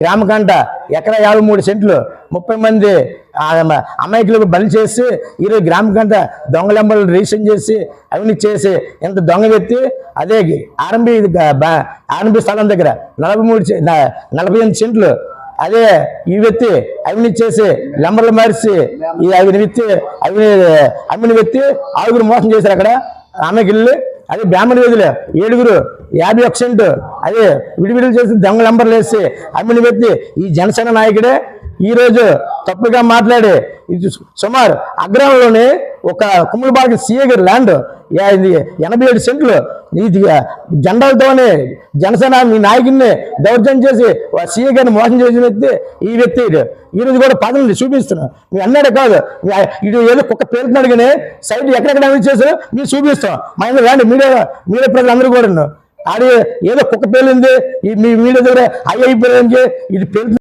గ్రామకంట ఎకరా యాభై మూడు సెంట్లు. ముప్పై మంది అమాయకులకు బలి చేసి ఈరోజు గ్రామకంట దొంగలెంబలు రిజిస్ట్రేషన్ చేసి అవినీతి చేసి ఇంత దొంగ వ్యక్తి అదే ఆర్ఎంబి ఆర్ఎంబి స్థలం దగ్గర నలభై మూడు సె- నలభై ఎనిమిది సెంట్లు. అదే ఈ వ్యక్తి అవినీతి చేసి లంబర్లు మార్చి ఈ అవిని వ్యక్తి అవిని అమ్మిన వ్యక్తి ఆరుగురు మోసం చేశారు అక్కడ. ఆమెకి వెళ్ళి అదే బ్రాహ్మణ వీధులు. ఏడుగురు యాభై ఒక సెంటు. అదే విడివిడులు చేసి దొంగ నంబర్లు వేసి అమ్మిన వ్యక్తి ఈ జనసేన నాయకుడే ఈ రోజు తప్పుగా మాట్లాడి ఇది సుమారు అగ్రహంలోనే ఒక కుమ్మలబాగి సీఏ గారి ల్యాండ్. ఎనభై ఏడు సెంట్లు. ఇది జెండాలతోనే జనసేన మీ నాయకుడిని దౌర్జన్యం చేసి సీఏ గారిని మోసం చేసిన వ్యక్తి ఈ వ్యక్తి ఇది. ఈ రోజు కూడా పదవులు చూపిస్తున్నా. మీ అన్నాడే కాదు. ఇది ఇటు ఏదో కుక్క పేరుతున్నాడు కానీ సైట్ ఎక్కడెక్కడ అమలు చేశారో మీరు చూపిస్తాం. మా ఇంట్లో రండి మీడియా మీడియా ప్రజలందరూ కూడా ఆడి ఏదో కుక్క పేలింది ఈ మీ మీడియా దగ్గర అయ్యి అయిపోయింది ఇది పేరు